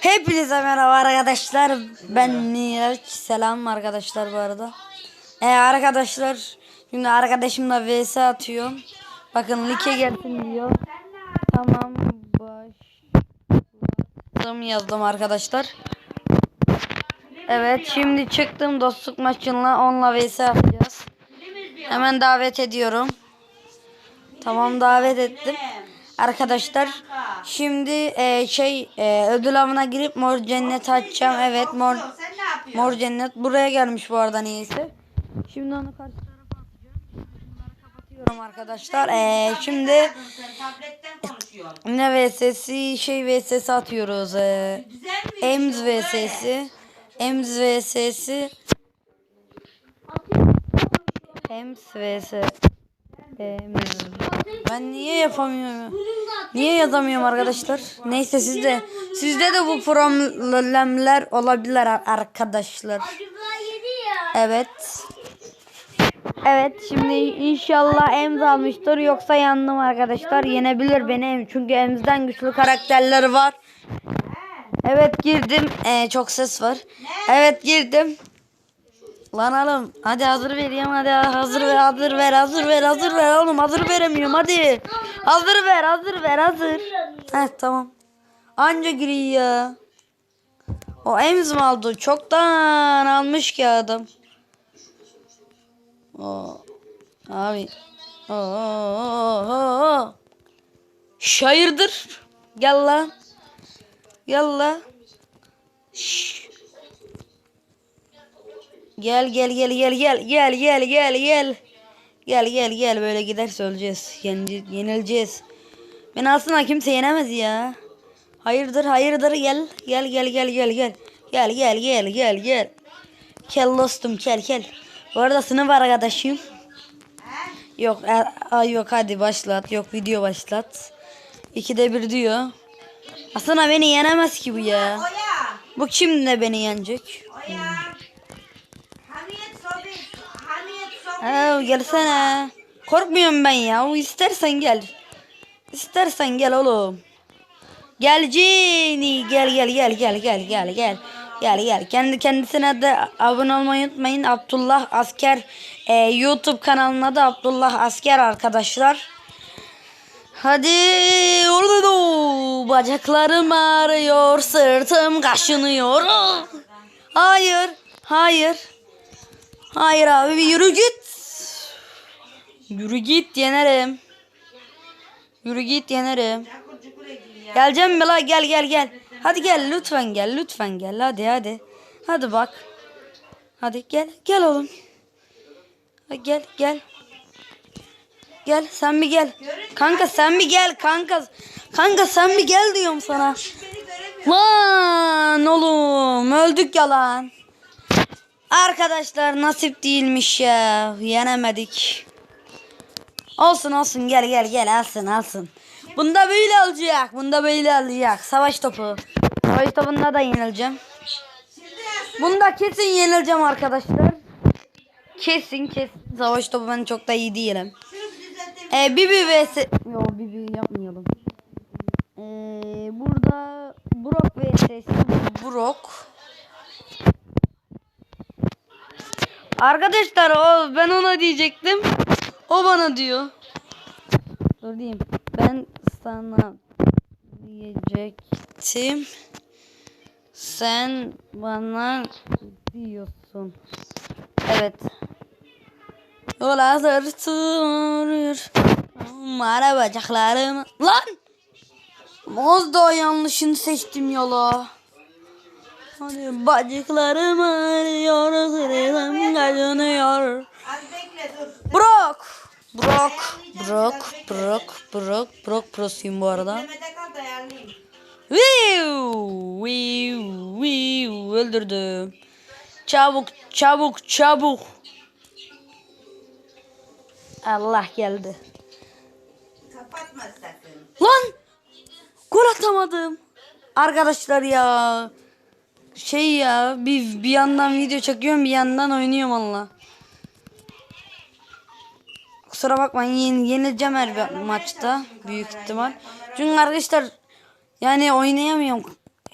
Hepinize merhaba arkadaşlar. Ben Miraç. Selam arkadaşlar bu arada. Ee, arkadaşlar şimdi arkadaşımla vs atıyorum. Bakın like gelsin diyor. Tamam başladım yazdım arkadaşlar. Evet şimdi çıktım dostluk maçınla onunla vs atacağız. Hemen davet ediyorum. Tamam davet ettim. Arkadaşlar şimdi e, şey e, ödül avına girip mor cennet açacağım. Evet mor mor cennet buraya gelmiş bu arada niyeyse. Şimdi onu karşı tarafa kapatıyorum arkadaşlar. E, şimdi ne vs'si şey vs'si atıyoruz. E? Ems vs'si. Ems vs'si. Ems vs. Ems. Ben niye yapamıyorum? Niye yazamıyorum arkadaşlar? Neyse sizde sizde de bu problemler olabilir ar- arkadaşlar. Evet. Evet şimdi inşallah Emz almıştır yoksa yandım arkadaşlar. Yenebilir beni Emz çünkü Emz'den güçlü karakterleri var. Evet girdim. Ee, çok ses var. Evet girdim. Lan oğlum hadi hazır vereyim hadi hazır ver hazır ver hazır ver hazır ver oğlum hazır veremiyorum hadi. Hazır ver hazır ver hazır. Heh tamam. Anca giriyor ya. O Ems mi aldı? Çoktan almış ki adam. Oo. Abi. Oo, oo, oo. Şairdir. Gel lan. Gel lan. Gel gel gel gel gel gel gel gel gel. Gel gel gel böyle giderse öleceğiz. Yenil yenileceğiz. Beni aslında kimse yenemez ya. Hayırdır hayırdır gel. Gel gel gel gel gel. Gel gel gel gel gel. Gel dostum gel gel. Bu arada sınıf arkadaşım. Yok e, a, yok hadi başlat. Yok video başlat. İkide bir diyor. Aslında beni yenemez ki bu ya. Bu kim de beni yenecek? Ha, gelsene. Korkmuyorum ben ya. İstersen gel. İstersen gel oğlum. Gel Cini. Gel gel gel gel gel gel gel. Gel gel. Kendi kendisine de abone olmayı unutmayın. Abdullah Asker e, YouTube kanalına da Abdullah Asker arkadaşlar. Hadi oğlum. Bacaklarım ağrıyor, sırtım kaşınıyor. Hayır, hayır. Hayır abi bir yürü git. Yürü git yenerim. Yürü git yenerim. Geleceğim mi la gel gel gel. Hadi gel lütfen gel lütfen gel hadi hadi. Hadi bak. Hadi gel gel oğlum. Gel gel. Gel sen bir gel. Kanka sen bir gel kanka. Kanka sen bir gel diyorum sana. Lan oğlum öldük ya lan. Arkadaşlar nasip değilmiş ya. Yenemedik. Olsun olsun gel gel gel alsın alsın. Bunda böyle olacak. Bunda böyle olacak. Savaş topu. Savaş topunda da yenileceğim. Bunda kesin yenileceğim arkadaşlar. Kesin kesin. Savaş topu ben çok da iyi değilim. Ee, Bibi vs... Yo Bibi yapmayalım. Ee, burada Brock vs. Brock. Arkadaşlar o ben ona diyecektim. O bana diyor. Dur diyeyim. Ben sana diyecektim. Sen bana diyorsun. Evet. Yola sırtır. Mara bacaklarım. Lan! Daha yanlışını seçtim yola. Hadi bacaklarım ağrıyor, sırtım bekle dur. Brock! Brock! Brock! Brock! Brock! Prosuyum bu arada. Viu! Viu! Viu! Öldürdüm. Çabuk! Çabuk! Çabuk! Allah geldi. Kapatma sakın. Lan! Gol atamadım. Arkadaşlar ya. Şey ya bir, bir yandan video çekiyorum bir yandan oynuyorum valla. Kusura bakmayın yen, yenileceğim her bir maçta büyük ihtimal. Çünkü arkadaşlar yani oynayamıyorum.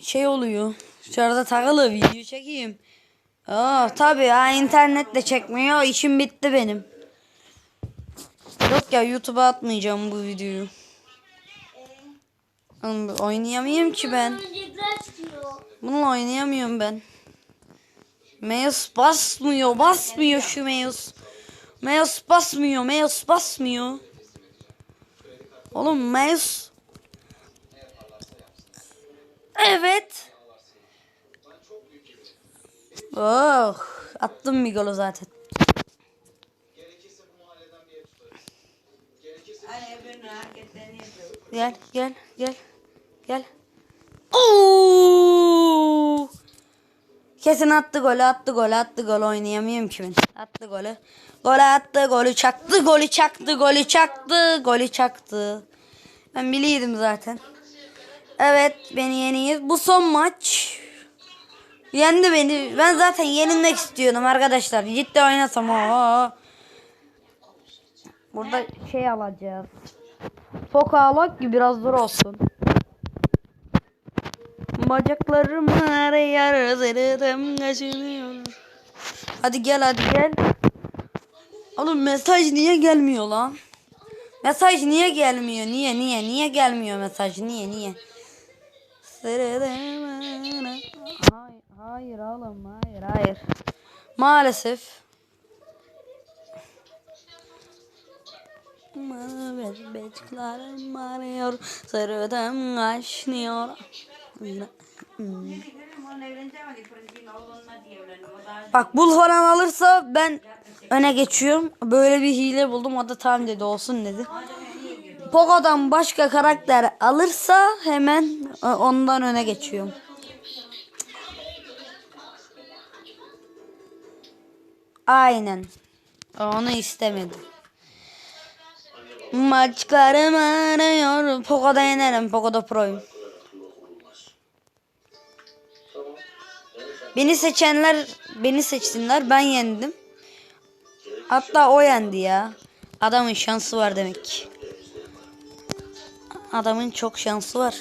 şey oluyor. Dışarıda takılı video çekeyim. Aa tabii ya internetle çekmiyor. İşim bitti benim. Yok ya YouTube'a atmayacağım bu videoyu. Oğlum, Oynayamıyorum ki ben. Bununla oynayamıyorum ben. Mouse basmıyor, basmıyor şu mouse. Mouse basmıyor, mouse basmıyor. Oğlum mouse. Evet. Oh, attım bir golü zaten. Gel, gel, gel. Gel. Oo! Kesin attı golü, attı golü, attı golü oynayamıyorum ki ben. Attı golü. Golü attı, golü çaktı, golü çaktı, golü çaktı, golü çaktı. Ben biliyordum zaten. Evet, beni yeniyiz. Bu son maç. Yendi beni. Ben zaten yenilmek istiyordum arkadaşlar. Ciddi oynasam o. Burada şey alacağız. Foka alak ki biraz zor olsun. Bacaklarım yer zırhım kaşınıyor. Hadi gel hadi gel. Oğlum mesaj niye gelmiyor lan? Mesaj niye gelmiyor? Niye niye niye gelmiyor mesaj? Niye niye? Hayır, hayır oğlum hayır hayır. Maalesef. Mavi beçiklerim arıyor, sırtım kaşınıyor. Daha Bak bul falan alırsa ben öne geçiyorum. Böyle bir hile buldum. O da tamam dedi olsun dedi. Poco'dan başka karakter alırsa hemen e, ondan öne geçiyorum. Aynen. Onu istemedi. Maçlarım arıyor. Poco'da yenerim. Poco'da proyum. Beni seçenler beni seçsinler. Ben yendim. Hatta o yendi ya. Adamın şansı var demek ki. Adamın çok şansı var.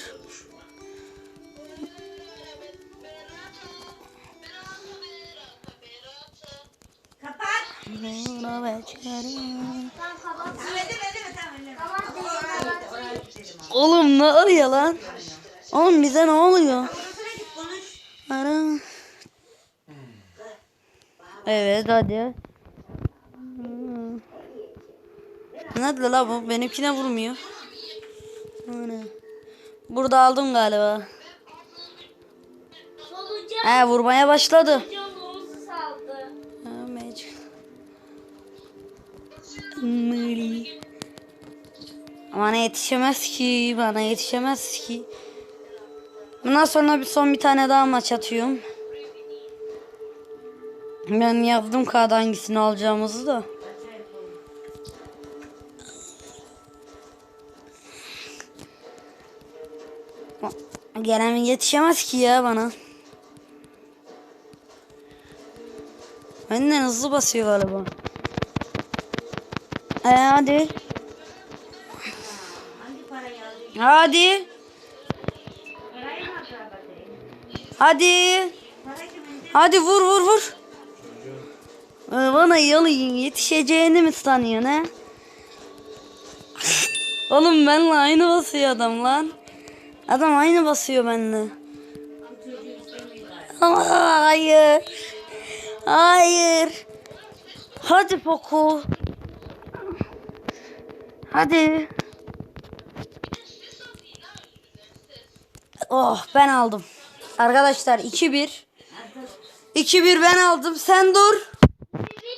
Oğlum ne oluyor lan? Oğlum bize ne oluyor? Evet hadi. Hmm. Nerede la bu? Benimkine vurmuyor. Burada aldım galiba. Solucan. He vurmaya başladı. Bana yetişemez ki. Bana yetişemez ki. Bundan sonra bir son bir tane daha maç atıyorum. Ben yazdım kağıda hangisini alacağımızı da. Gelen yetişemez ki ya bana. Benden hızlı basıyor galiba. E hadi. Hadi. Hadi. Hadi vur vur vur. Ee, Bana yalayın yetişeceğini mi sanıyorsun he? Oğlum benimle aynı basıyor adam lan. Adam aynı basıyor benimle. Ama hayır. Hayır. Hadi Poco. Hadi. Oh ben aldım. Arkadaşlar 2-1. 2-1 ben aldım. Sen dur.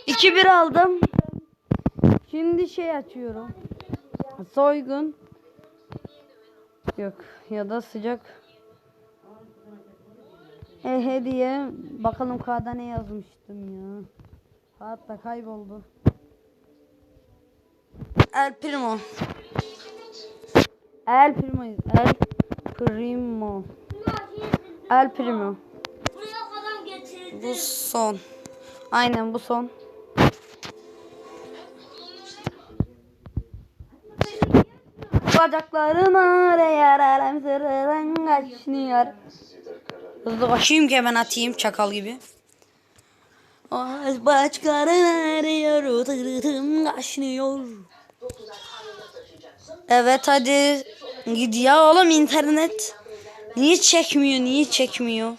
2-1 aldım. Şimdi şey açıyorum. Soygun. Yok ya da sıcak. E, hediye. Bakalım kağıda ne yazmıştım ya. Kağıt da kayboldu. El Primo. El Primo. El Primo. El Primo. Bu son. Aynen bu son. Bacaklarım ağrıyor alem sırrın kaçınıyor. Hızlı koşayım ki hemen atayım çakal gibi. Ay bacaklarım ağrıyor tırtım kaşınıyor. Evet hadi. Gid oğlum internet. Niye çekmiyor niye çekmiyor?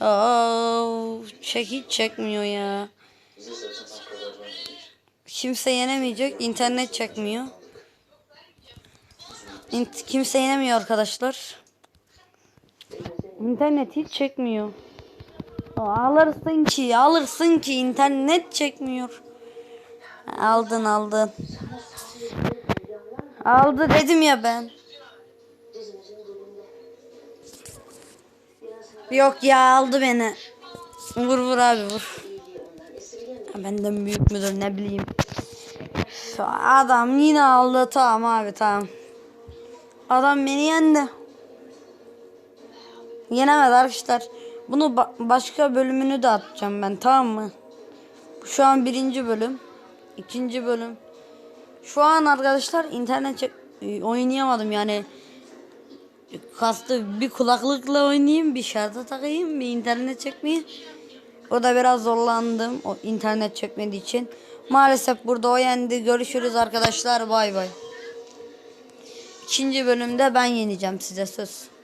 Aa, çek hiç çekmiyor ya. Kimse yenemeyecek. internet çekmiyor. Kimse yenemiyor arkadaşlar. İnternet hiç çekmiyor. Alırsın ki, alırsın ki internet çekmiyor. Aldın aldın. Aldı dedim ya ben. Yok ya aldı beni. Vur vur abi vur. Benden büyük müdür ne bileyim. Adam yine aldı tamam abi tamam. Adam beni yendi. Yenemedi arkadaşlar. Bunu ba- başka bölümünü de atacağım ben tamam mı? Şu an birinci bölüm. ikinci bölüm. Şu an arkadaşlar internet e, oynayamadım yani. Kastı bir kulaklıkla oynayayım, bir şarja takayım, bir internet çekmeye. O da biraz zorlandım o internet çekmediği için. Maalesef burada o yendi. Görüşürüz arkadaşlar. Bay bay. İkinci bölümde ben yeneceğim size söz.